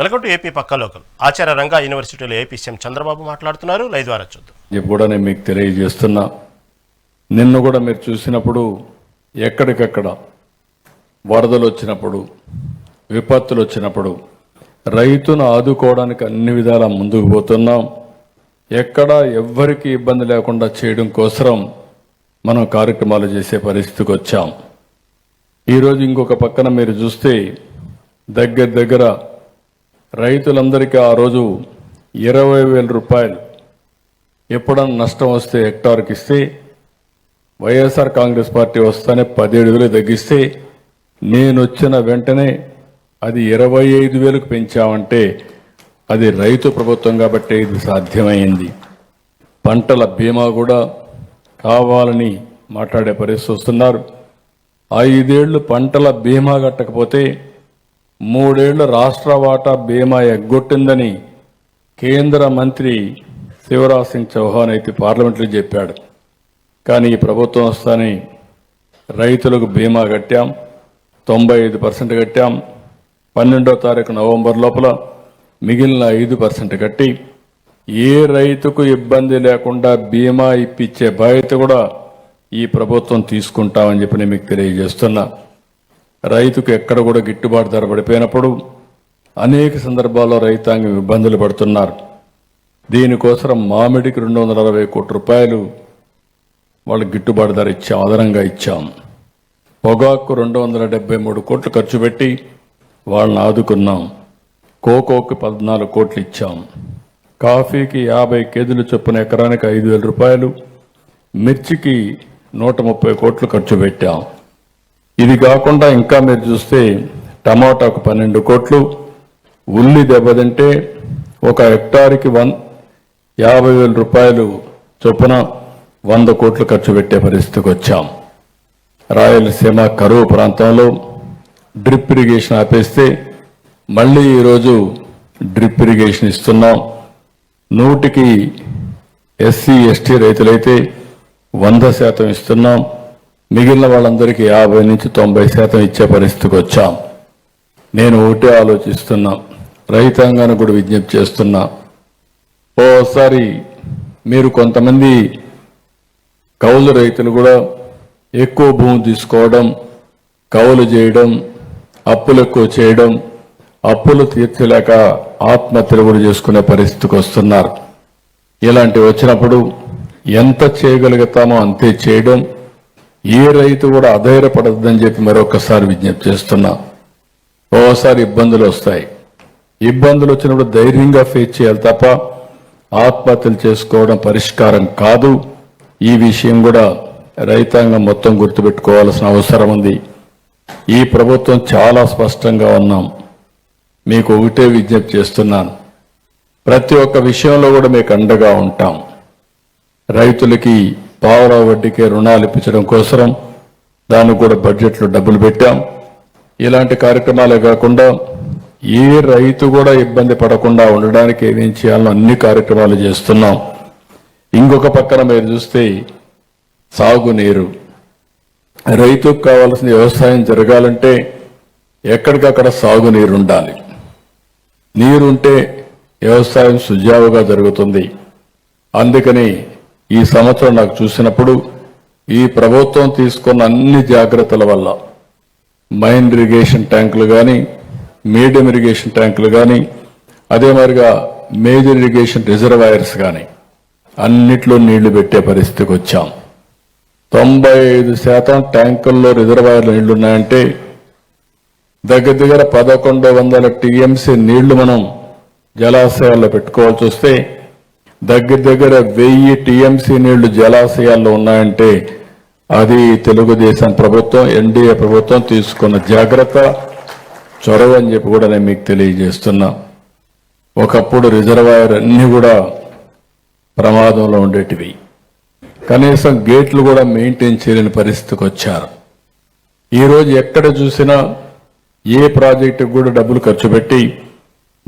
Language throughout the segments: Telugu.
వెల్కమ్ ఏపీ పక్క లోకల్. ఆచార్య రంగా యూనివర్సిటీలో ఏపీ సీఎం చంద్రబాబు మాట్లాడుతున్నారు. లైవ్ ద్వారా చూద్దాం. చెప్పి కూడా నేను మీకు తెలియజేస్తున్నా. నిన్ను కూడా మీరు చూసినప్పుడు ఎక్కడికక్కడ వరదలు వచ్చినప్పుడు విపత్తులు వచ్చినప్పుడు రైతును ఆదుకోవడానికి అన్ని విధాలా ముందుకు పోతున్నాం. ఎక్కడ ఎవ్వరికి ఇబ్బంది లేకుండా చేయడం కోసం మనం కార్యక్రమాలు చేసే పరిస్థితికి వచ్చాం. ఈరోజు ఇంకొక పక్కన మీరు చూస్తే దగ్గర దగ్గర రైతులందరికీ ఆ రోజు ఇరవై వేల రూపాయలు. ఎప్పుడన్నా నష్టం వస్తే హెక్టార్కి ఇస్తే వైఎస్ఆర్ కాంగ్రెస్ పార్టీ వస్తానే పదిహేడు వేలు తగ్గిస్తే నేను వచ్చిన వెంటనే అది ఇరవై ఐదు వేలకు పెంచామంటే అది రైతు ప్రభుత్వం కాబట్టి ఇది సాధ్యమైంది. పంటల బీమా కూడా కావాలని మాట్లాడే పరిస్థితి వస్తున్నారు. ఐదేళ్ళు పంటల బీమా కట్టకపోతే మూడేళ్ళ రాష్ట్ర వాటా బీమా ఎగ్గొట్టిందని కేంద్ర మంత్రి శివరాజ్ సింగ్ చౌహాన్ అయితే పార్లమెంట్లో చెప్పాడు. కానీ ఈ ప్రభుత్వం వస్తాని రైతులకు బీమా కట్టాం తొంభై ఐదు పర్సెంట్ కట్టాం పన్నెండో తారీఖు నవంబర్ లోపల మిగిలిన ఐదు పర్సెంట్ కట్టి ఏ రైతుకు ఇబ్బంది లేకుండా బీమా ఇప్పించే బాధ్యత కూడా ఈ ప్రభుత్వం తీసుకుంటామని చెప్పి నేను మీకు తెలియజేస్తున్నా. రైతుకు ఎక్కడ కూడా గిట్టుబాటు ధర పడిపోయినప్పుడు అనేక సందర్భాల్లో రైతాంగం ఇబ్బందులు పడుతున్నారు. దీనికోసం మామిడికి రెండు వందల అరవై కోట్ల రూపాయలు వాళ్ళకి గిట్టుబాటు ధర ఇచ్చాం అదనంగా ఇచ్చాం. పొగాకు రెండు వందల డెబ్బై మూడు కోట్లు ఖర్చు పెట్టి వాళ్ళని ఆదుకున్నాం. కోకోకి పద్నాలుగు కోట్లు ఇచ్చాం. కాఫీకి యాభై కేజీలు చొప్పున ఎకరానికి ఐదు వేల రూపాయలు మిర్చికి నూట ముప్పై కోట్లు ఖర్చు పెట్టాం. ఇది కాకుండా ఇంకా మీరు చూస్తే టమాటాకు పన్నెండు కోట్లు ఉల్లి దెబ్బతింటే ఒక హెక్టార్కి వన్ యాభై వేల రూపాయలు చొప్పున వంద కోట్లు ఖర్చు పెట్టే పరిస్థితికి వచ్చాం. రాయలసీమ కరువు ప్రాంతంలో డ్రిప్ ఇరిగేషన్ ఆపేస్తే మళ్ళీ ఈరోజు డ్రిప్ ఇరిగేషన్ ఇస్తున్నాం. నూటికి ఎస్సీ ఎస్టీ రైతులైతే వంద శాతం ఇస్తున్నాం. మిగిలిన వాళ్ళందరికీ యాభై నుంచి తొంభై శాతం ఇచ్చే పరిస్థితికి వచ్చాం. నేను ఒకటే ఆలోచిస్తున్నా. రైతాంగాన్ని కూడా విజ్ఞప్తి చేస్తున్నా. ఓసారి మీరు కొంతమంది కౌలు రైతులు కూడా ఎక్కువ భూమి తీసుకోవడం కౌలు చేయడం అప్పులు ఎక్కువ చేయడం అప్పులు తీర్చలేక ఆత్మహత్యలు కూడా చేసుకునే పరిస్థితికి వస్తున్నారు. ఇలాంటివి వచ్చినప్పుడు ఎంత చేయగలుగుతామో అంతే చేయడం ఏ రైతు కూడా అధైర్యపడద్దని చెప్పి మరొకసారి విజ్ఞప్తి చేస్తున్నా. ఓసారి ఇబ్బందులు వస్తాయి. ఇబ్బందులు వచ్చినప్పుడు ధైర్యంగా ఫేస్ చేయాలి తప్ప ఆత్మహత్యలు చేసుకోవడం పరిష్కారం కాదు. ఈ విషయం కూడా రైతాంగం మొత్తం గుర్తుపెట్టుకోవాల్సిన అవసరం ఉంది. ఈ ప్రభుత్వం చాలా స్పష్టంగా ఉన్నాం. మీకు ఒకటే విజ్ఞప్తి చేస్తున్నాను. ప్రతి ఒక్క విషయంలో కూడా మీకు అండగా ఉంటాం. రైతులకి పావుల వడ్డీకే రుణాలు ఇప్పించడం కోసం దానికి కూడా బడ్జెట్లో డబ్బులు పెట్టాం. ఇలాంటి కార్యక్రమాలే కాకుండా ఏ రైతు కూడా ఇబ్బంది పడకుండా ఉండడానికి ఏమేం చేయాలో అన్ని కార్యక్రమాలు చేస్తున్నాం. ఇంకొక పక్కన మీరు చూస్తే సాగునీరు రైతుకు కావాల్సిన వ్యవసాయం జరగాలంటే ఎక్కడికక్కడ సాగునీరు ఉండాలి. నీరుంటే వ్యవసాయం సుజావుగా జరుగుతుంది. అందుకని ఈ సంవత్సరం నాకు చూసినప్పుడు ఈ ప్రభుత్వం తీసుకున్న అన్ని జాగ్రత్తల వల్ల మైన్ ఇరిగేషన్ ట్యాంకులు కానీ మీడియం ఇరిగేషన్ ట్యాంకులు కానీ అదే మాదిరిగా మేజర్ ఇరిగేషన్ రిజర్వాయర్స్ కానీ అన్నిట్లో నీళ్ళు పెట్టే పరిస్థితికి వచ్చాం. తొంభై ఐదు శాతం ట్యాంకుల్లో రిజర్వాయర్లు నీళ్ళు ఉన్నాయంటే దగ్గర దగ్గర పదకొండు వందల టీఎంసీ నీళ్ళు మనం జలాశయాల్లో పెట్టుకోవాల్సి వస్తే దగ్గర దగ్గర వెయ్యి టీఎంసీ నీళ్ళు జలాశయాల్లో ఉన్నాయంటే అది తెలుగుదేశం ప్రభుత్వం ఎన్డీఏ ప్రభుత్వం తీసుకున్న జాగ్రత్త చొరవ అని చెప్పి కూడా నేను మీకు తెలియజేస్తున్నా. ఒకప్పుడు రిజర్వాయర్ అన్ని కూడా ప్రమాదంలో ఉండేటివి. కనీసం గేట్లు కూడా మెయింటైన్ చేయలేని పరిస్థితికి వచ్చారు. ఈరోజు ఎక్కడ చూసినా ఏ ప్రాజెక్టుకు కూడా డబ్బులు ఖర్చు పెట్టి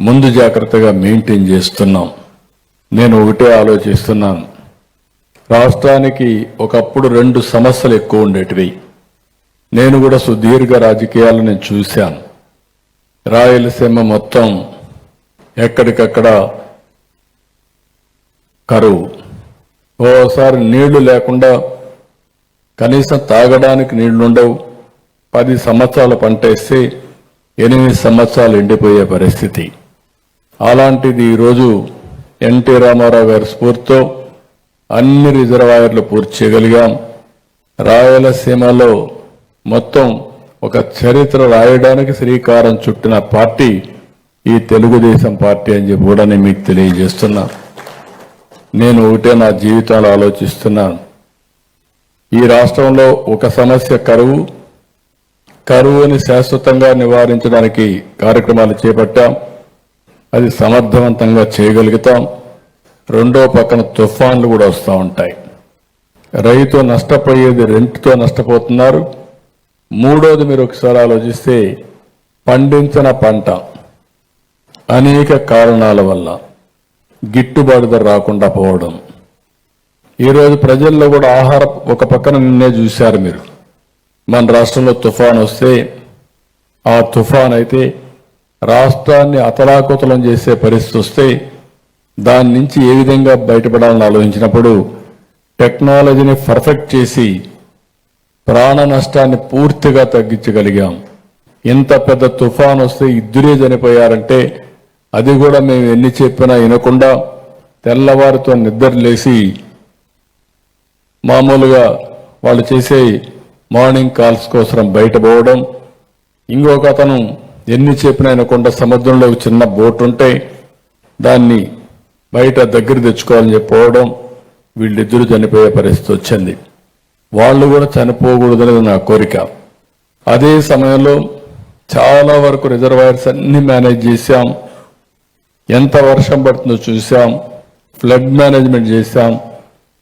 ముందు జాగ్రత్తగా మెయింటైన్ చేస్తున్నాం. నేను ఒకటే ఆలోచిస్తున్నాను. రాష్ట్రానికి ఒకప్పుడు రెండు సమస్యలు ఎక్కువ ఉండేటివి. నేను కూడా సుదీర్ఘ రాజకీయాలు నేను చూశాను. రాయలసీమ మొత్తం ఎక్కడికక్కడ కరువు. ఓసారి నీళ్ళు లేకుండా కనీసం తాగడానికి నీళ్ళుండవు. పది సంవత్సరాలు పంటేస్తే ఎనిమిది సంవత్సరాలు ఎండిపోయే పరిస్థితి. అలాంటిది ఈరోజు ఎన్టీ రామారావు గారి స్ఫూర్తితో అన్ని రిజర్వాయర్లు పూర్తి చేయగలిగాం. రాయలసీమలో మొత్తం ఒక చరిత్ర రాయడానికి శ్రీకారం చుట్టిన పార్టీ ఈ తెలుగుదేశం పార్టీ అని చెప్పి కూడా నేను మీకు తెలియజేస్తున్నా. నేను ఒకటే నా జీవితంలో ఆలోచిస్తున్నాను ఈ రాష్ట్రంలో ఒక సమస్య కరువు. కరువుని శాశ్వతంగా నివారించడానికి కార్యక్రమాలు చేపట్టాం. అది సమర్థవంతంగా చేయగలుగుతాం. రెండో పక్కన తుఫాన్లు కూడా వస్తూ ఉంటాయి. రైతు నష్టపోయేది రెంట్తో నష్టపోతున్నారు. మూడోది మీరు ఒకసారి ఆలోచిస్తే పండించిన పంట అనేక కారణాల వల్ల గిట్టుబాటు ధర రాకుండా పోవడం. ఈరోజు ప్రజల్లో కూడా ఆహార ఒక పక్కన నిన్నే చూశారు మీరు. మన రాష్ట్రంలో తుఫాన్ వస్తే ఆ తుఫాన్ అయితే రాష్ట్రాన్ని అతలాకుతలం చేసే పరిస్థితి వస్తే దాని నుంచి ఏ విధంగా బయటపడాలని ఆలోచించినప్పుడు టెక్నాలజీని పర్ఫెక్ట్ చేసి ప్రాణ నష్టాన్ని పూర్తిగా తగ్గించగలిగాం. ఇంత పెద్ద తుఫాన్ వస్తే ఇద్దరే చనిపోయారంటే అది కూడా మేము ఎన్ని చెప్పినా వినకుండా తెల్లవారితో నిద్రలేసి మామూలుగా వాళ్ళు చేసే మార్నింగ్ కాల్స్ కోసం బయట పోవడం ఇంకొక అతను ఎన్ని చెప్పినా కొండ సముద్రంలో ఒక చిన్న బోట్ ఉంటే దాన్ని బయట దగ్గర తెచ్చుకోవాలని చెప్పి వీళ్ళిద్దరూ చనిపోయే పరిస్థితి వచ్చింది. వాళ్ళు కూడా చనిపోకూడదనేది నా కోరిక. అదే సమయంలో చాలా వరకు రిజర్వాయర్స్ అన్ని మేనేజ్ చేశాం. ఎంత వర్షం పడుతుందో చూసాం ఫ్లడ్ మేనేజ్మెంట్ చేశాం.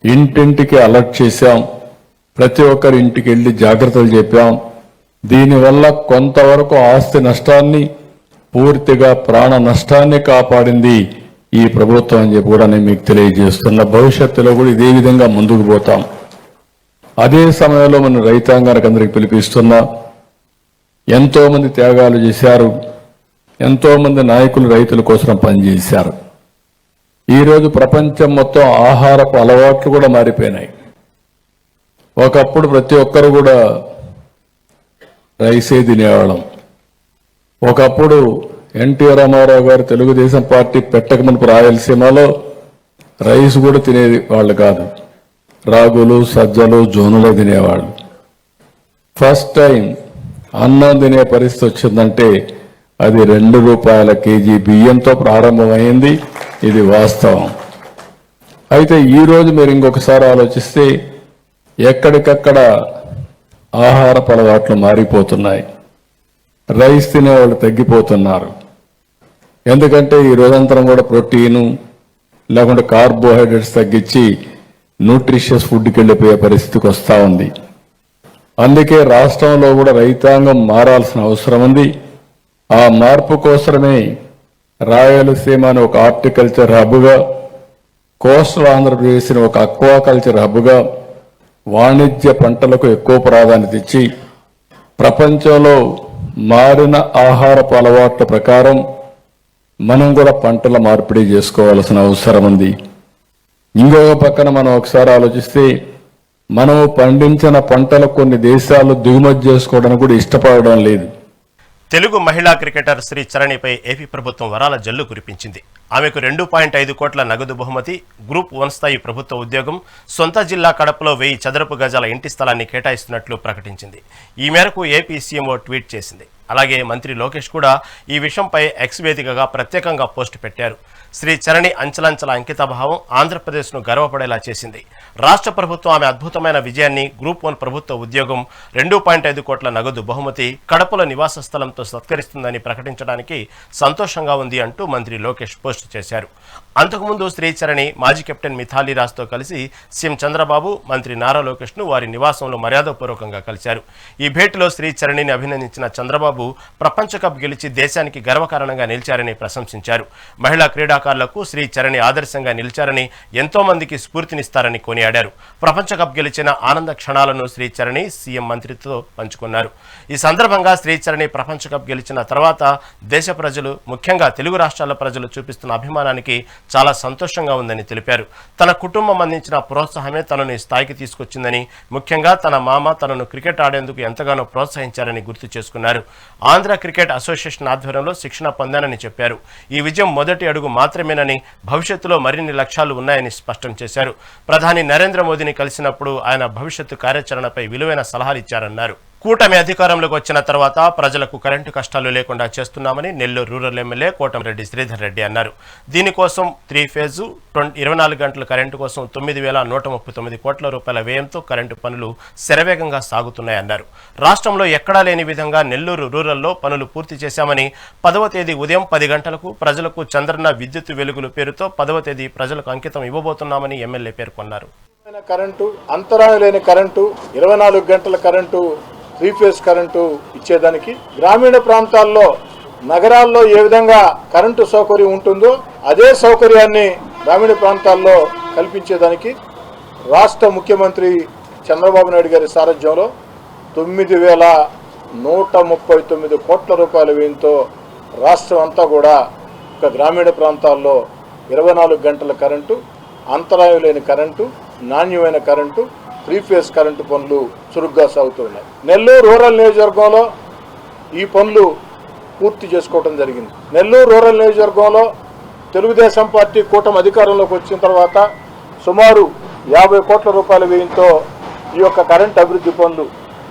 ఇంటింటికి అలర్ట్ చేశాం. ప్రతి ఒక్కరి ఇంటికి వెళ్ళి జాగ్రత్తలు చెప్పాం. దీనివల్ల కొంతవరకు ఆస్తి నష్టాన్ని పూర్తిగా ప్రాణ నష్టాన్ని కాపాడింది ఈ ప్రభుత్వం అని చెప్పి కూడా నేను మీకు తెలియజేస్తున్న. భవిష్యత్తులో కూడా ఇదే విధంగా ముందుకు పోతాం. అదే సమయంలో మన రైతాంగానికి అందరికి పిలిపిస్తున్నా ఎంతోమంది త్యాగాలు చేశారు ఎంతోమంది నాయకులు రైతుల కోసం పనిచేశారు. ఈరోజు ప్రపంచం మొత్తం ఆహారపు అలవాట్లు కూడా మారిపోయినాయి. ఒకప్పుడు ప్రతి ఒక్కరు కూడా రైసే తినేవాళ్ళం ఒకప్పుడు ఎన్టీఆర్ రామారావు గారు తెలుగుదేశం పార్టీ పెట్టక మునుపు రాయలసీమలో రైస్ కూడా తినేది వాళ్ళు కాదు. రాగులు సజ్జలు జోనులు తినేవాళ్ళు. ఫస్ట్ టైం అన్నం తినే పరిస్థితి వచ్చిందంటే అది రెండు రూపాయల కేజీ బియ్యంతో ప్రారంభమైంది. ఇది వాస్తవం. అయితే ఈరోజు మీరు ఇంకొకసారి ఆలోచిస్తే ఎక్కడికక్కడ ఆహారపు అలవాట్లు మారిపోతున్నాయి. రైస్ తినేవాళ్ళు తగ్గిపోతున్నారు. ఎందుకంటే ఈ రోజంతరం కూడా ప్రోటీను లేకుంటే కార్బోహైడ్రేట్స్ తగ్గించి న్యూట్రిషియస్ ఫుడ్కి వెళ్ళిపోయే పరిస్థితికి వస్తూ ఉంది. అందుకే రాష్ట్రంలో కూడా రైతాంగం మారాల్సిన అవసరం ఉంది. ఆ మార్పు కోసమే రాయలసీమ అని ఒక హార్టికల్చర్ హబ్గా కోస్టల్ ఆంధ్రప్రదేశ్ని ఒక అక్వాకల్చర్ హబ్గా వాణిజ్య పంటలకు ఎక్కువ ప్రాధాన్యత ఇచ్చి ప్రపంచంలో మారిన ఆహారపు అలవాట్ల ప్రకారం మనం కూడా పంటల మార్పిడి చేసుకోవాల్సిన అవసరం ఉంది. ఇంకొక పక్కన మనం ఒకసారి ఆలోచిస్తే మనం పండించిన పంటలు కొన్ని దేశాలు దిగుమతి చేసుకోవడానికి కూడా ఇష్టపడడం లేదు. తెలుగు మహిళా క్రికెటర్ శ్రీ చరణిపై ఏపీ ప్రభుత్వం వరాల జల్లు కురిపించింది. ఆమెకు రెండు పాయింట్ ఐదు కోట్ల నగదు బహుమతి గ్రూప్ వన్ స్థాయి ప్రభుత్వ ఉద్యోగం సొంత జిల్లా కడపలో వెయ్యి చదరపు గజాల ఇంటి స్థలాన్ని కేటాయిస్తున్నట్లు ప్రకటించింది. ఈ మేరకు ఏపీ సీఎంఓ ట్వీట్ చేసింది. అలాగే మంత్రి లోకేష్ కూడా ఈ విషయంపై ఎక్స్ వేదికగా ప్రత్యేకంగా పోస్టు పెట్టారు. శ్రీ చరణి అంచలంచల అంకితభావం ఆంధ్రప్రదేశ్ను గర్వపడేలా చేసింది. రాష్ట్ర ప్రభుత్వం ఆమె అద్భుతమైన విజయాన్ని గ్రూప్ వన్ ప్రభుత్వ ఉద్యోగం రెండు పాయింట్ ఐదు కోట్ల నగదు బహుమతి కడపలో నివాస స్థలంతో సత్కరిస్తుందని ప్రకటించడానికి సంతోషంగా ఉంది అంటూ మంత్రి లోకేష్ పోస్ట్ చేశారు అంతకుముందు శ్రీచరణి మాజీ కెప్టెన్ మిథాలీ రాజ్తో కలిసి సీఎం చంద్రబాబు మంత్రి నారా లోకేష్ను వారి నివాసంలో మర్యాదపూర్వకంగా కలిశారు. ఈ భేటీలో శ్రీచరణిని అభినందించిన చంద్రబాబు ప్రపంచ కప్ గెలిచి దేశానికి గర్వకారణంగా నిలిచారని ప్రశంసించారు. మహిళా క్రీడాకారులకు శ్రీచరణి ఆదర్శంగా నిలిచారని ఎంతో మందికి స్ఫూర్తినిస్తారని కొనియాడారు. ప్రపంచ కప్ గెలిచిన ఆనంద క్షణాలను శ్రీచరణి సీఎం మంత్రితో పంచుకున్నారు. ఈ సందర్భంగా శ్రీచరణి ప్రపంచ కప్ గెలిచిన తర్వాత దేశ ప్రజలు ముఖ్యంగా తెలుగు రాష్ట్రాల ప్రజలు చూపిస్తున్న అభిమానానికి చాలా సంతోషంగా ఉందని తెలిపారు. తన కుటుంబం అందించిన ప్రోత్సాహమే తనను ఈ స్థాయికి తీసుకొచ్చిందని ముఖ్యంగా తన మామ తనను క్రికెట్ ఆడేందుకు ఎంతగానో ప్రోత్సహించారని గుర్తు చేసుకున్నారు. ఆంధ్ర క్రికెట్ అసోసియేషన్ ఆధ్వర్యంలో శిక్షణ పొందానని చెప్పారు. ఈ విజయం మొదటి అడుగు మాత్రమేనని భవిష్యత్తులో మరిన్ని లక్ష్యాలు ఉన్నాయని స్పష్టం చేశారు. ప్రధాని నరేంద్ర మోదీని కలిసినప్పుడు ఆయన భవిష్యత్తు కార్యాచరణపై విలువైన సలహాలు ఇచ్చారన్నారు. కూటమి అధికారంలోకి వచ్చిన తర్వాత ప్రజలకు కరెంటు కష్టాలు లేకుండా చేస్తున్నామని నెల్లూరు రూరల్ ఎమ్మెల్యే కోటమిరెడ్డి శ్రీధర్ రెడ్డి అన్నారు. దీనికోసం త్రీ ఫేజు ట్వంటీ ఇరవై నాలుగు గంటల కరెంటు కోసం తొమ్మిది వేల నూట ముప్పై తొమ్మిది కోట్ల రూపాయల వ్యయంతో కరెంటు పనులు శరవేగంగా సాగుతున్నాయన్నారు. రాష్ట్రంలో ఎక్కడా లేని విధంగా నెల్లూరు రూరల్లో పనులు పూర్తి చేశామని పదవ తేదీ ఉదయం పది గంటలకు ప్రజలకు చంద్రన్న విద్యుత్ వెలుగులు పేరుతో పదవ తేదీ ప్రజలకు అంకితం ఇవ్వబోతున్నామని ఎమ్మెల్యే పేర్కొన్నారు. కరెంటు అంతరాయం లేని కరెంటు ఇరవై నాలుగు గంటల కరెంటు త్రీ ఫేజ్ కరెంటు ఇచ్చేదానికి గ్రామీణ ప్రాంతాల్లో నగరాల్లో ఏ విధంగా కరెంటు సౌకర్యం ఉంటుందో అదే సౌకర్యాన్ని గ్రామీణ ప్రాంతాల్లో కల్పించేదానికి రాష్ట్ర ముఖ్యమంత్రి చంద్రబాబు నాయుడు గారి సారథ్యంలో తొమ్మిది వేల నూట ముప్పై తొమ్మిది కోట్ల రూపాయల వ్యయంతో రాష్ట్రం అంతా కూడా ఒక గ్రామీణ ప్రాంతాల్లో ఇరవై నాలుగు గంటల కరెంటు అంతరాయం లేని కరెంటు నాణ్యమైన కరెంటు త్రీ ఫేజ్ కరెంటు పనులు చురుగ్గా సాగుతున్నాయి. నెల్లూరు రూరల్ నియోజకవర్గంలో ఈ పనులు పూర్తి చేసుకోవడం జరిగింది. నెల్లూరు రూరల్ నియోజకవర్గంలో తెలుగుదేశం పార్టీ కూటమి అధికారంలోకి వచ్చిన తర్వాత సుమారు యాభై కోట్ల రూపాయల వ్యయంతో ఈ యొక్క కరెంట్ అభివృద్ధి పనులు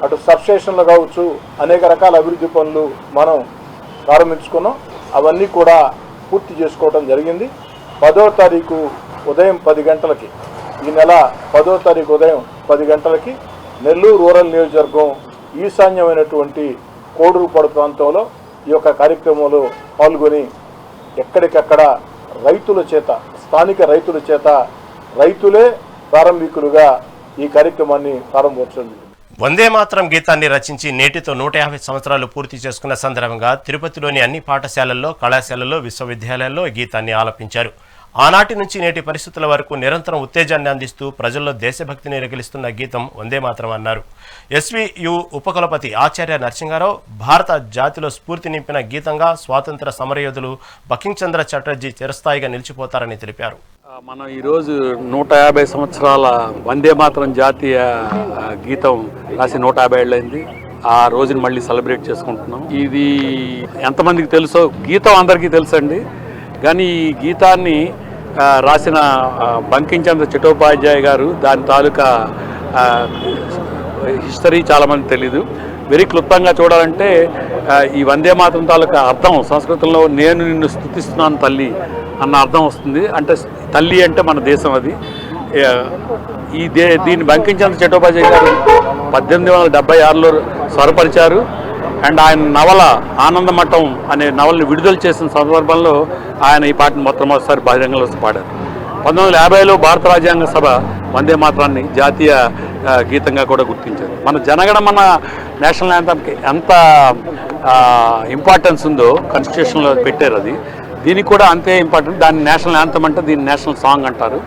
అటు సబ్స్టేషన్లు కావచ్చు అనేక రకాల అభివృద్ధి పనులు మనం ప్రారంభించుకున్నాం. అవన్నీ కూడా పూర్తి చేసుకోవడం జరిగింది. పదో తారీఖు ఉదయం పది గంటలకి. ఈ నెల పదో తారీఖు ఉదయం పది గంటలకి నెల్లూరు రూరల్ నియోజకవర్గం ఈశాన్యమైనటువంటి కోడూరుపాడు ప్రాంతంలో ఈ యొక్క కార్యక్రమంలో పాల్గొని ఎక్కడికక్కడ రైతుల చేత స్థానిక రైతుల చేత రైతులే ప్రారంభికులుగా ఈ కార్యక్రమాన్ని ప్రారంభించండి వందే మాత్రం గీతాన్ని రచించి నేటితో నూట యాభై సంవత్సరాలు పూర్తి చేసుకున్న సందర్భంగా తిరుపతిలోని అన్ని పాఠశాలల్లో కళాశాలల్లో విశ్వవిద్యాలయాల్లో గీతాన్ని ఆలపించారు. ఆనాటి నుంచి నేటి పరిస్థితుల వరకు నిరంతరం ఉత్తేజాన్ని అందిస్తూ ప్రజల్లో దేశభక్తిని రగిలిస్తున్న గీతం వందే మాత్రం అన్నారు. ఎస్వియు ఉపకులపతి ఆచార్య నరసింహారావు భారత జాతిలో స్ఫూర్తి నింపిన గీతంగా స్వాతంత్ర సమరయోధులు బకించంద్ర చటర్జీ చిరస్థాయిగా నిలిచిపోతారని తెలిపారు. మనం ఈరోజు నూట యాభై సంవత్సరాల వందే మాత్రం జాతీయ గీతం రాసి నూట యాభై ఏళ్ళైంది. ఆ రోజుని మళ్ళీ సెలబ్రేట్ చేసుకుంటున్నాం. ఇది ఎంతమందికి తెలుసో గీతం అందరికీ తెలుసండి. కానీ ఈ గీతాన్ని రాసిన బంకించంద్ర చటోపాధ్యాయ గారు దాని తాలూకా హిస్టరీ చాలామంది తెలీదు. వెరీ క్లుప్తంగా చూడాలంటే ఈ వందే మాతరం తాలూకా అర్థం సంస్కృతంలో నేను నిన్ను స్థుతిస్తున్నాను తల్లి అన్న అర్థం వస్తుంది. అంటే తల్లి అంటే మన దేశం అది. ఈ దే దీన్ని బంకించంద్ర చటోపాధ్యాయ గారు పద్దెనిమిది వందల డెబ్బై ఆరులో స్వరపరిచారు. అండ్ ఆయన నవల ఆనందమఠం అనే నవలని విడుదల చేసిన సందర్భంలో ఆయన ఈ పాటను మొట్టమొదటిసారి బహిరంగంలో పాడారు. పంతొమ్మిది వందల యాభైలో భారత రాజ్యాంగ సభ వందే మాత్రాన్ని జాతీయ గీతంగా కూడా గుర్తించారు. మన జనగణమన నేషనల్ యాంథమ్కి ఎంత ఇంపార్టెన్స్ ఉందో కాన్స్టిట్యూషన్లో పెట్టారు అది. దీనికి కూడా అంతే ఇంపార్టెంట్ దాన్ని నేషనల్ యాంథమ్ అంటే దీన్ని నేషనల్ సాంగ్ అంటారు.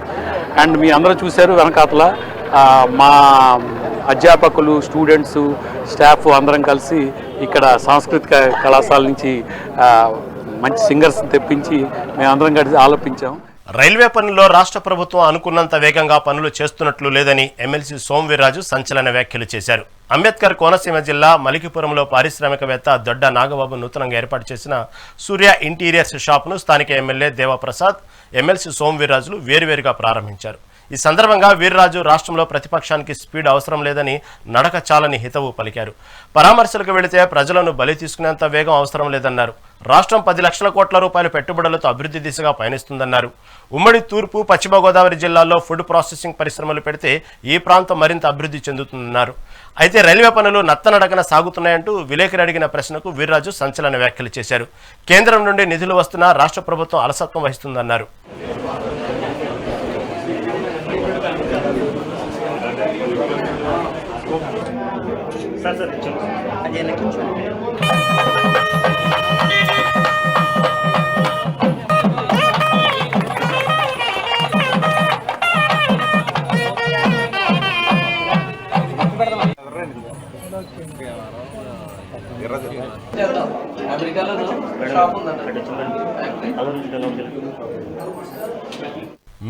అండ్ మీ అందరూ చూశారు వెనకాతల మా అధ్యాపకులు స్టూడెంట్స్ స్టాఫ్ అందరం కలిసి ఇక్కడ సాంస్కృతిక కళాశాల నుంచి మంచి సింగర్స్ తెప్పించి మేమందరం కలిసి ఆలోపించాం. రైల్వే పనుల్లో రాష్ట్ర ప్రభుత్వం అనుకున్నంత వేగంగా పనులు చేస్తున్నట్లు లేదని ఎమ్మెల్సీ సోమవీర్రాజు సంచలన వ్యాఖ్యలు చేశారు. అంబేద్కర్ కోనసీమ జిల్లా మలికిపురంలో పారిశ్రామికవేత్త దొడ్డ నాగబాబు నూతనంగా ఏర్పాటు చేసిన సూర్య ఇంటీరియర్స్ షాప్ను స్థానిక ఎమ్మెల్యే దేవప్రసాద్ ఎమ్మెల్సీ సోమవీర్రాజులు వేరువేరుగా ప్రారంభించారు. ఈ సందర్భంగా వీర్రాజు రాష్ట్రంలో ప్రతిపక్షానికి స్పీడ్ అవసరం లేదని నడక చాలని హితవు పలికారు. పరామర్శలకు వెళితే ప్రజలను బలి తీసుకునేంత వేగం అవసరం లేదన్నారు. రాష్ట్రం పది లక్షల కోట్ల రూపాయల పెట్టుబడులతో అభివృద్ధి దిశగా పయనిస్తుందన్నారు. ఉమ్మడి తూర్పు పశ్చిమ గోదావరి జిల్లాల్లో ఫుడ్ ప్రాసెసింగ్ పరిశ్రమలు పెడితే ఈ ప్రాంతం మరింత అభివృద్ధి చెందుతుందన్నారు. అయితే రైల్వే పనులు నత్తనడకన సాగుతున్నాయంటూ విలేకరి అడిగిన ప్రశ్నకు వీర్రాజు సంచలన వ్యాఖ్యలు చేశారు. కేంద్రం నుండి నిధులు వస్తున్నా రాష్ట్ర ప్రభుత్వం అలసత్వం వహిస్తుందన్నారు.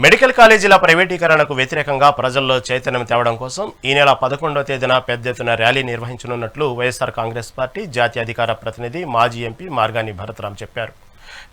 మెడికల్ కాలేజీల ప్రైవేటీకరణకు వ్యతిరేకంగా ప్రజల్లో చైతన్యం తేవడం కోసం ఈ నెల పదకొండవ తేదీన పెద్ద ఎత్తున ర్యాలీ నిర్వహించనున్నట్లు వైఎస్ఆర్ కాంగ్రెస్ పార్టీ జాతీయ అధికార ప్రతినిధి మాజీ ఎంపీ మార్గాని భరతరాం చెప్పారు.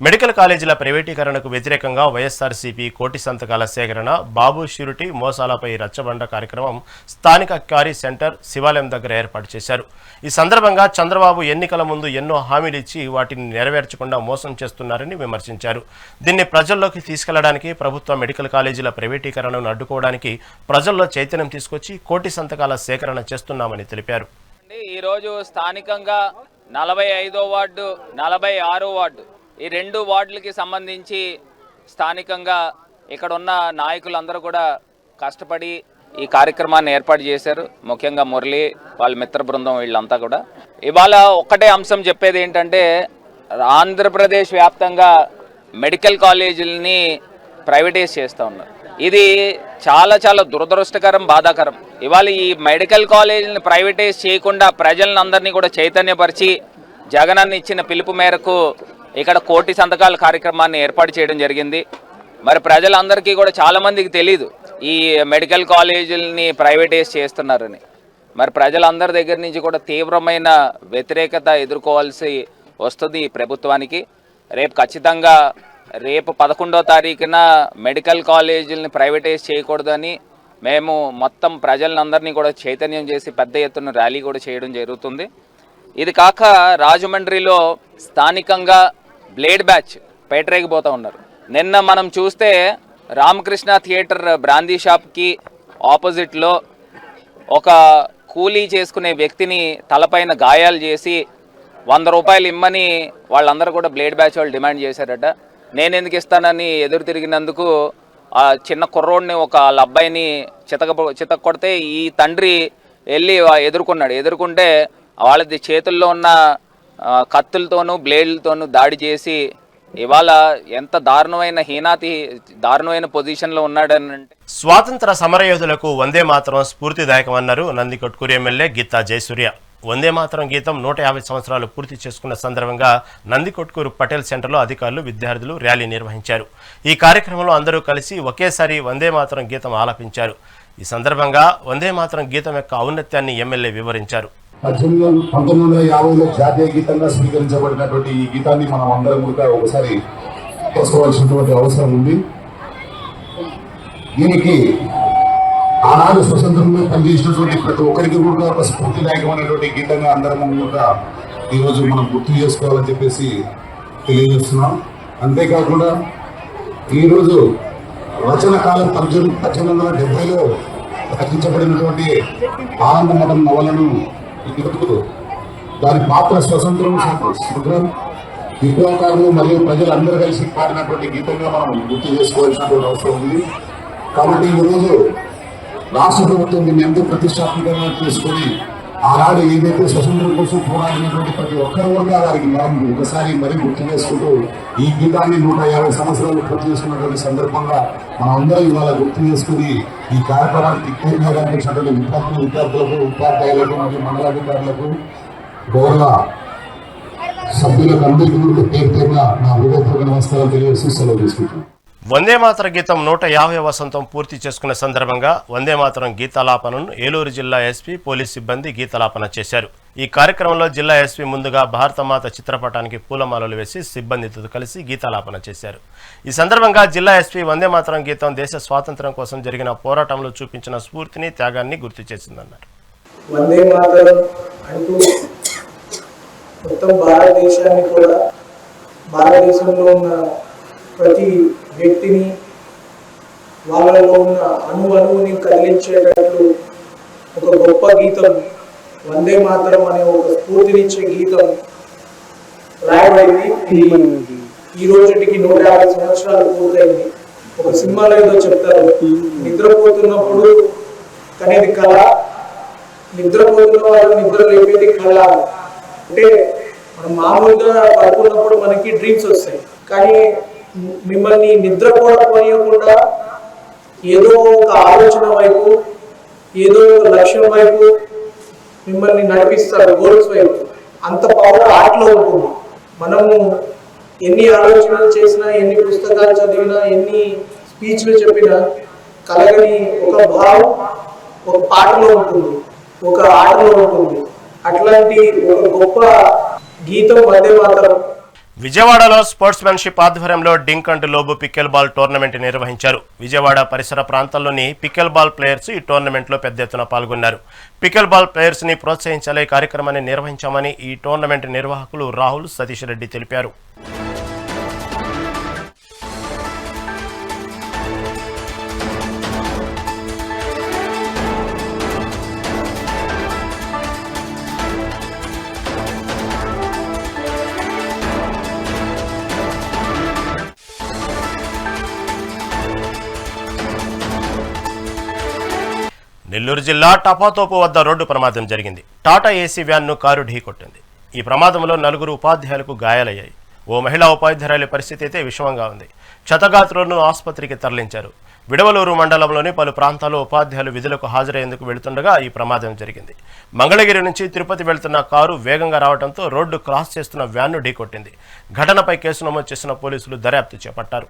మెడికల్ కాలేజీల ప్రైవేటీకరణకు వ్యతిరేకంగా వైఎస్ఆర్సీపీ కోటి సంతకాల సేకరణ బాబు షూరిటీ మోసాలపై రచ్చబండ కార్యక్రమం స్థానిక క్యారీ సెంటర్ శివాలయం దగ్గర ఏర్పాటు చేశారు. ఈ సందర్భంగా చంద్రబాబు ఎన్నికల ముందు ఎన్నో హామీలు ఇచ్చి వాటిని నెరవేర్చకుండా మోసం చేస్తున్నారని విమర్శించారు. దీన్ని ప్రజల్లోకి తీసుకెళ్ళడానికి ప్రభుత్వ మెడికల్ కాలేజీల ప్రైవేటీకరణను అడ్డుకోవడానికి ప్రజల్లో చైతన్యం తీసుకొచ్చి కోటి సంతకాల సేకరణ చేస్తున్నామని తెలిపారు. ఈరోజు స్థానికంగా నలభై ఐదో వార్డు నలభై ఆరో వార్డు ఈ రెండు వార్డులకి సంబంధించి స్థానికంగా ఇక్కడ ఉన్న నాయకులందరూ కూడా కష్టపడి ఈ కార్యక్రమాన్ని ఏర్పాటు చేశారు. ముఖ్యంగా మురళి వాళ్ళ మిత్ర బృందం వీళ్ళంతా కూడా. ఇవాళ ఒక్కటే అంశం చెప్పేది ఏంటంటే ఆంధ్రప్రదేశ్ వ్యాప్తంగా మెడికల్ కాలేజీలని ప్రైవేటైజ్ చేస్తూ ఉన్నారు. ఇది చాలా చాలా దురదృష్టకరం బాధాకరం. ఇవాళ ఈ మెడికల్ కాలేజీని ప్రైవేటైజ్ చేయకుండా ప్రజలందరినీ కూడా చైతన్యపరిచి జగనన్న ఇచ్చిన పిలుపు మేరకు ఇక్కడ కోటి సంతకాల కార్యక్రమాన్ని ఏర్పాటు చేయడం జరిగింది. మరి ప్రజలందరికీ కూడా చాలామందికి తెలియదు ఈ మెడికల్ కాలేజీలని ప్రైవేటైజ్ చేస్తున్నారని. మరి ప్రజలందరి దగ్గర నుంచి కూడా తీవ్రమైన వ్యతిరేకత ఎదుర్కోవాల్సి వస్తుంది ఈ ప్రభుత్వానికి. రేపు ఖచ్చితంగా రేపు పదకొండో తారీఖున మెడికల్ కాలేజీలని ప్రైవేటైజ్ చేయకూడదని మేము మొత్తం ప్రజలందరినీ కూడా చైతన్యం చేసి పెద్ద ఎత్తున ర్యాలీ కూడా చేయడం జరుగుతుంది. ఇది కాక రాజమండ్రిలో స్థానికంగా బ్లేడ్ బ్యాచ్ పేటరేగిపోతూ ఉన్నారు. నిన్న మనం చూస్తే రామకృష్ణ థియేటర్ బ్రాందీ షాప్కి ఆపోజిట్లో ఒక కూలీ చేసుకునే వ్యక్తిని తలపైన గాయాలు చేసి వంద రూపాయలు ఇమ్మని వాళ్ళందరూ కూడా బ్లేడ్ బ్యాచ్ వాళ్ళు డిమాండ్ చేశారట. నేను ఎందుకు ఇస్తానని ఎదురు తిరిగినందుకు ఆ చిన్న కుర్రోడిని ఒక వాళ్ళ అబ్బాయిని చితక చితక కొడితే ఈ తండ్రి వెళ్ళి ఎదుర్కొన్నాడు. ఎదుర్కొంటే వాళ్ళది చేతుల్లో ఉన్న కత్తులతోనూ బ్లేడ్లతోనూ దాడి చేసి ఇవాళ ఎంత దారుణమైన హీనాతి దారుణమైన పొజిషన్లో ఉన్నాడనంటే స్వాతంత్ర సమరయోధులకు వందే మాత్రం స్ఫూర్తిదాయకమన్నారు నందికొట్కూరు ఎమ్మెల్యే గీతా జయసూర్య. వందే మాత్రం గీతం నూట యాభై సంవత్సరాలు పూర్తి చేసుకున్న సందర్భంగా నందికొట్కూరు పటేల్ సెంటర్లో అధికారులు విద్యార్థులు ర్యాలీ నిర్వహించారు. ఈ కార్యక్రమంలో అందరూ కలిసి ఒకేసారి వందే మాత్రం గీతం ఆలపించారు. ఈ సందర్భంగా వందే మాత్రం గీతం యొక్క ఔన్నత్యాన్ని ఎమ్మెల్యే వివరించారు. పద్దెనిమిది వందల పంతొమ్మిది వందల యాభైలో జాతీయ గీతంగా స్వీకరించబడినటువంటి ఈ గీతాన్ని మనం అందరం కూడా ఒకసారి తెలుసుకోవాల్సినటువంటి అవసరం ఉంది. దీనికి ఆనాడు స్వతంత్రంలో పనిచేసినటువంటి ప్రతి ఒక్కరికి కూడా ఒక స్ఫూర్తిదాయకమైనటువంటి గీతంగా అందరం కూడా ఈరోజు మనం గుర్తు చేసుకోవాలని చెప్పేసి తెలియజేస్తున్నాం. అంతేకాకుండా ఈరోజు రచన కాలం పద్దెనిమిది పద్దెనిమిది వందల డెబ్బైలో రచించబడినటువంటి ఆనంద మఠం నవలను ఈరోజు దాని పాత్ర స్వతంత్రం స్వతంత్రం విప్లవకారులు మరియు ప్రజలందరూ కలిసి పాడినటువంటి గీతంగా మనం గుర్తు చేసుకోవాల్సినటువంటి అవసరం ఉంది. కాబట్టి ఈరోజు రాష్ట్ర ప్రభుత్వం దీన్ని ఎంతో ప్రతిష్టాత్మకంగా తీసుకొని ఆనాడు ఏదైతే స్వతంత్రం కోసం పోరాడినటువంటి ప్రతి ఒక్కరు కూడా వారికి మనం ఒకసారి మరీ గుర్తు చేసుకుంటూ ఈ గీతాన్ని నూట యాభై సంవత్సరాలు పూర్తి చేసుకున్నటువంటి సందర్భంగా మనం ఇవాళ గుర్తు చేసుకుని ఈ కార్యక్రమానికి పూర్తిగా కనిపించినటువంటి విద్యార్థులు విద్యార్థులకు ఉపాధ్యాయులకు మరియు మండలాధికారులకు గౌరవ సభ్యులకు అందరికీ పేరు పేరున నా హృదయపూర్వక నమస్కారాలు తెలియజేస్తూ సెలవు తీసుకుంటున్నాను. వందే మాతర గీతం నూట యాభై వసంతం పూర్తి చేసుకున్న సందర్భంగా వందే మాతరం గీతాలాపనను ఏలూరు జిల్లా ఎస్పీ పోలీస్ సిబ్బంది గీతాలాపన చేశారు. ఈ కార్యక్రమంలో జిల్లా ఎస్పీ ముందుగా భారతమాత చిత్రపటానికి పూలమాలలు వేసి సిబ్బందితో కలిసి గీతాలాపన చేశారు. ఈ సందర్భంగా జిల్లా ఎస్పీ వందే మాతరం గీతం దేశ స్వాతంత్ర్యం కోసం జరిగిన పోరాటంలో చూపించిన స్ఫూర్తిని త్యాగాన్ని గుర్తు చేసిందన్నారు. వందే మాతరం అంటూ మొత్తం భారతదేశాన్ని కూడా భారతదేశంలో ఉన్న ప్రతి వ్యక్తిని వాళ్ళలో ఉన్న అణు అణువుని కదిలించేటట్లు ఒక గొప్ప గీతం వందే మాతరం అనే ఒక స్ఫూర్తినిచ్చే గీతం రాయబడింది. ఈ రోజుటికి నూట యాభై సంవత్సరాలు పూర్తయింది. ఒక సినిమాలో ఏదో చెప్తారు నిద్రపోతున్నప్పుడు కనేది కళ నిద్రపోతున్న వాళ్ళు నిద్ర లేపేది కళ. అంటే మనం మామూలుగా పడుకున్నప్పుడు మనకి డ్రీమ్స్ వస్తాయి. కానీ మిమ్మల్ని నిద్ర కూడా పోయకుండా ఏదో ఒక ఆలోచన వైపు ఏదో ఒక లక్ష్యం వైపు మిమ్మల్ని నడిపిస్తారు గోల్స్ వైపు. అంత పవర్ ఆర్ట్లో ఉంటుంది. మనము ఎన్ని ఆలోచనలు చేసినా ఎన్ని పుస్తకాలు చదివినా ఎన్ని స్పీచ్లు చెప్పినా కలగని ఒక భావం ఒక పాటలో ఉంటుంది ఒక ఆటలో ఉంటుంది. అట్లాంటి ఒక గొప్ప గీతం వందే మాత్రం. విజయవాడలో స్పోర్ట్స్మెన్షిప్ ఆధ్వర్యంలో dink and lob pickleball tournament నిర్వహించారు. విజయవాడ పరిసర ప్రాంతాల్లోని పిక్కెల్ బాల్ ప్లేయర్స్ ఈ టోర్నమెంట్లో పెద్ద ఎత్తున పాల్గొన్నారు. పిక్కెల్ బాల్ ప్లేయర్స్ని ప్రోత్సహించాలే కార్యక్రమాన్ని నిర్వహించామని ఈ టోర్నమెంట్ నిర్వాహకులు రాహుల్ సతీష్ రెడ్డి తెలిపారు. నెల్లూరు జిల్లా టపాతోపు వద్ద రోడ్డు ప్రమాదం జరిగింది. టాటా ఏసీ వ్యాన్ను కారు ఢీకొట్టింది. ఈ ప్రమాదంలో నలుగురు ఉపాధ్యాయులకు గాయాలయ్యాయి. ఓ మహిళా ఉపాధ్యాయుల పరిస్థితి అయితే విషమంగా ఉంది. క్షతగాత్రులను ఆసుపత్రికి తరలించారు. విడవలూరు మండలంలోని పలు ప్రాంతాల్లో ఉపాధ్యాయులు విధులకు హాజరయ్యేందుకు వెళుతుండగా ఈ ప్రమాదం జరిగింది. మంగళగిరి నుంచి తిరుపతి వెళ్తున్న కారు వేగంగా రావడంతో రోడ్డు క్రాస్ చేస్తున్న వ్యాన్ను ఢీకొట్టింది. ఘటనపై కేసు నమోదు చేసిన పోలీసులు దర్యాప్తు చేపట్టారు.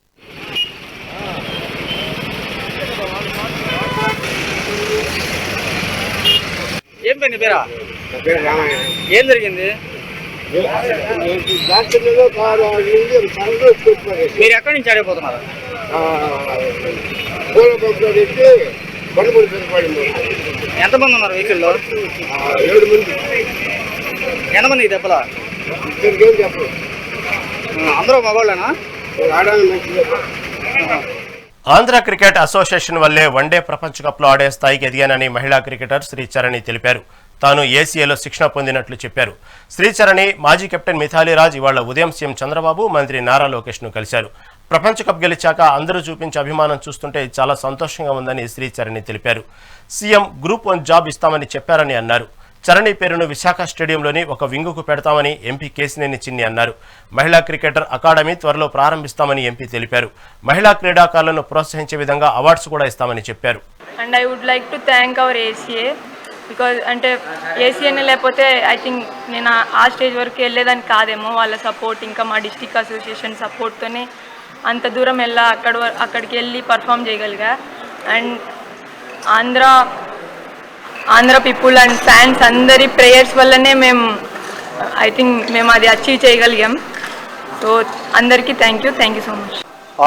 ఏం పేరా? ఏం జరిగింది? మీరు ఎక్కడి నుంచి అడిగిపోతున్నారు ఎంతమంది ఉన్నారు వెహికల్లో? ఎంతమంది దెబ్బల? అందరూ మగవాళ్ళేనా? ఆంధ్ర క్రికెట్ అసోసియేషన్ వల్లే వన్డే ప్రపంచ కప్లో ఆడే స్థాయికి ఎదిగానని మహిళా క్రికెటర్ శ్రీచరణి తెలిపారు. తాను ఏసీఏలో శిక్షణ పొందినట్లు చెప్పారు. శ్రీచరణి మాజీ కెప్టెన్ మిథాలీ రాజ్ ఇవాళ ఉదయం సీఎం చంద్రబాబు మంత్రి నారా లోకేష్ను కలిశారు. ప్రపంచ కప్ గెలిచాక అందరూ చూపించే అభిమానం చూస్తుంటే చాలా సంతోషంగా ఉందని శ్రీచరణి తెలిపారు. సీఎం గ్రూప్ వన్ జాబ్ ఇస్తామని చెప్పారని అన్నారు. చరణి పేరును విశాఖ స్టేడియంలోని ఒక వింగుకు పెడతామని ఎంపీ కేసినేని చిన్ని అన్నారు. మహిళా క్రికెటర్ అకాడమీ త్వరలో ప్రారంభిస్తామని ఎంపీ తెలిపారు. మహిళా క్రీడాకారులను ప్రోత్సహించే విధంగా అవార్డ్స్ కూడా ఇస్తామని చెప్పారు. And I would like to thank our ACA because అంటే ఏసీఏనే లేకపోతే ఐ థింక్ నేను ఆ- స్టేజ్ వరకు వెళ్ళేదాన్ని కాదేమో. వాళ్ళ సపోర్ట్ ఇంకా మా డిస్టిక్ అసోసియేషన్ సపోర్ట్తోనే అంత దూరం వెళ్ళా అక్కడ అక్కడికి వెళ్ళి perform చేయగలిగా. And Andhra Andhra people and fans అందరి ప్రేయర్స్ వల్లనే మేము ఐ థింక్ మేము అది అచీవ్ చేయగలిగాం. సో అందరికీ thank you thank you so much.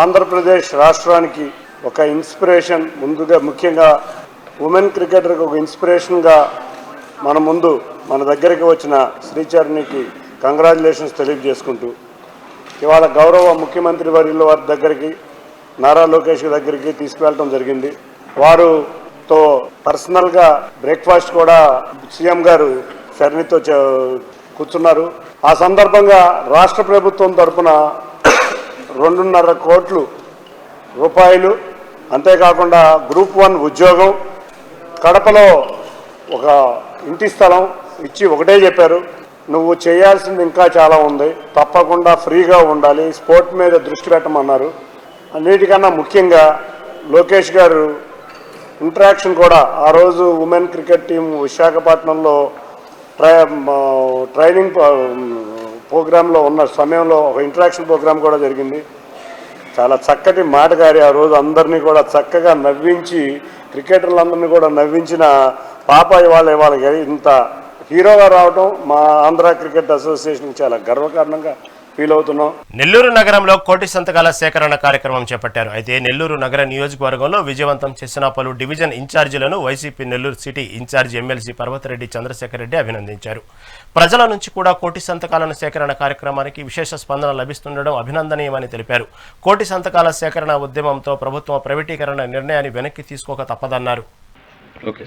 Andhra Pradesh రాష్ట్రానికి ఒక ఇన్స్పిరేషన్ ముందుగా ముఖ్యంగా ఉమెన్ క్రికెటర్కి ఒక ఇన్స్పిరేషన్గా మన ముందు మన దగ్గరికి వచ్చిన శ్రీచరణికి కంగ్రాచులేషన్స్ తెలియజేసుకుంటూ ఇవాళ గౌరవ ముఖ్యమంత్రి వర్యుల వారి దగ్గరికి నారా లోకేష్ దగ్గరికి తీసుకువెళ్ళటం జరిగింది. వారు తో పర్సనల్గా బ్రేక్ఫాస్ట్ కూడా సీఎం గారు సరణితో చే- కూర్చున్నారు. ఆ సందర్భంగా రాష్ట్ర ప్రభుత్వం తరఫున రెండున్నర కోట్లు రూపాయలు అంతేకాకుండా గ్రూప్ వన్ ఉద్యోగం కడపలో ఒక ఇంటి స్థలం ఇచ్చి ఒకటే చెప్పారు. నువ్వు చేయాల్సింది ఇంకా చాలా ఉంది. తప్పకుండా ఫ్రీగా ఉండాలి. స్పోర్ట్ మీద దృష్టి పెట్టమన్నారు. అన్నిటికన్నా ముఖ్యంగా లోకేష్ గారు ఇంటరాక్షన్ కూడా. ఆ రోజు ఉమెన్ క్రికెట్ టీం విశాఖపట్నంలో ట్రై మా ట్రైనింగ్ ప్రోగ్రాంలో ఉన్న సమయంలో ఒక ఇంటరాక్షన్ ప్రోగ్రామ్ కూడా జరిగింది. చాలా చక్కటి మాటగారి ఆ రోజు అందరినీ కూడా చక్కగా నవ్వించి క్రికెటర్లందరినీ కూడా నవ్వించిన పాప ఇవాళ ఇవాళ ఇంత హీరోగా రావడం మా ఆంధ్ర క్రికెట్ అసోసియేషన్ చాలా గర్వకారణంగా ఫీల్ అవుతున్నాం నెల్లూరు నగరంలో కోటి సంతకాల సేకరణ కార్యక్రమం చేపట్టారు. అయితే నెల్లూరు నగర నియోజకవర్గంలో విజయవంతం చేసిన పలు division ఇన్ఛార్జీలను YCP Nellore city incharge MLC Parvathareddy Chandrasekhar Reddy అభినందించారు. ప్రజల నుంచి కూడా కోటి సంతకాలను సేకరణ కార్యక్రమానికి విశేష స్పందన లభిస్తుండడం అభినందనీయమని తెలిపారు. కోటి సంతకాల సేకరణ ఉద్యమంతో ప్రభుత్వం ప్రైవేటీకరణ నిర్ణయాన్ని వెనక్కి తీసుకోక తప్పదన్నారు. ఓకే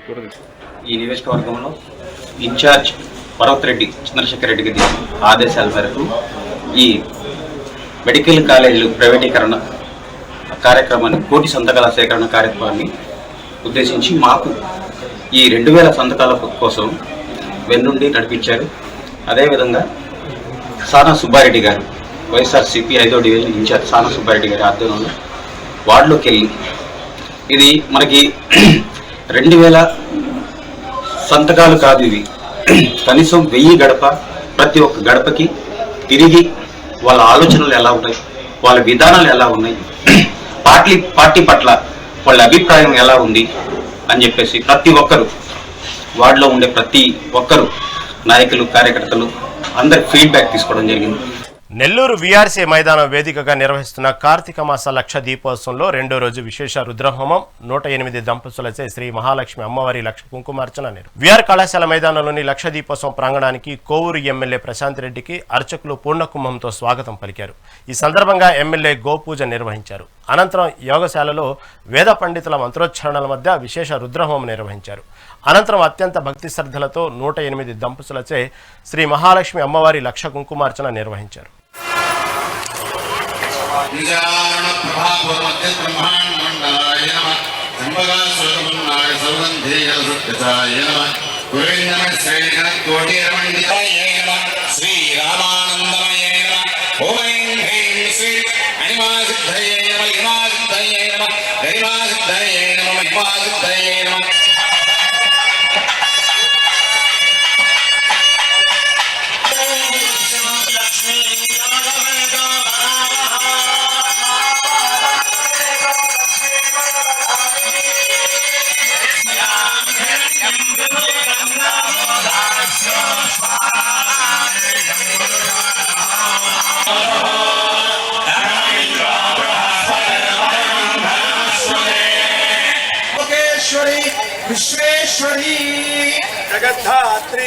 ఈ నియోజకవర్గంలో ఇన్ఛార్జ్ పర్వత్ రెడ్డి చంద్రశేఖర్ రెడ్డి గారి ఆదేశాల మేరకు ఈ మెడికల్ కాలేజీలు ప్రైవేటీకరణ కార్యక్రమాన్ని కోటి సంతకాల సేకరణ కార్యక్రమాన్ని ఉద్దేశించి మాకు ఈ రెండు వేల సంతకాల కోసం వెన్నుండి నడిపించారు. అదేవిధంగా సానా సుబ్బారెడ్డి గారు వైఎస్ఆర్సీపీ ఐదో డివిజన్ ఇన్ఛార్జ్ సానా సుబ్బారెడ్డి గారి ఆధ్వర్యంలో వార్డులోకి వెళ్ళి ఇది మనకి రెండు వేల సంతకాలు కాదు ఇవి. కనీసం వెయ్యి గడప ప్రతి ఒక్క గడపకి తిరిగి వాళ్ళ ఆలోచనలు ఎలా ఉన్నాయి వాళ్ళ విధానాలు ఎలా ఉన్నాయి పార్టీ పార్టీ పట్ల వాళ్ళ అభిప్రాయం ఎలా ఉంది అని చెప్పేసి ప్రతి ఒక్కరు వార్డులో ఉండే ప్రతి ఒక్కరు నాయకులు కార్యకర్తలు అందరి ఫీడ్బ్యాక్ తీసుకోవడం జరిగింది. నెల్లూరు వీఆర్సీ మైదానం వేదికగా నిర్వహిస్తున్న కార్తీక మాస లక్ష దీపోత్సవంలో రెండో రోజు విశేష రుద్రహోమం నూట ఎనిమిది దంపతులచే శ్రీ మహాలక్ష్మి అమ్మవారి లక్ష కుంకుమార్చన నిర్వ- వీఆర్ కళాశాల మైదానంలోని లక్ష దీపోత్సవం ప్రాంగణానికి కోవూరు ఎమ్మెల్యే ప్రశాంత్ రెడ్డికి అర్చకులు పూర్ణకుంభంతో స్వాగతం పలికారు. ఈ సందర్భంగా ఎమ్మెల్యే గోపూజ నిర్వహించారు. అనంతరం యోగశాలలో వేద పండితుల మంత్రోచ్చారణల మధ్య విశేష రుద్రహోమం నిర్వహించారు. అనంతరం అత్యంత భక్తి శ్రద్ధలతో నూట ఎనిమిది దంపతులచే శ్రీ మహాలక్ష్మి అమ్మవారి లక్ష కుంకుమార్చన నిర్వహించారు. బ్రహ్మాండమండలాయ నమ త్రంబకాసురమన్నాయ సౌగంధేయసుత్యసాయ నమ. గురువిందమ जगद्धात्री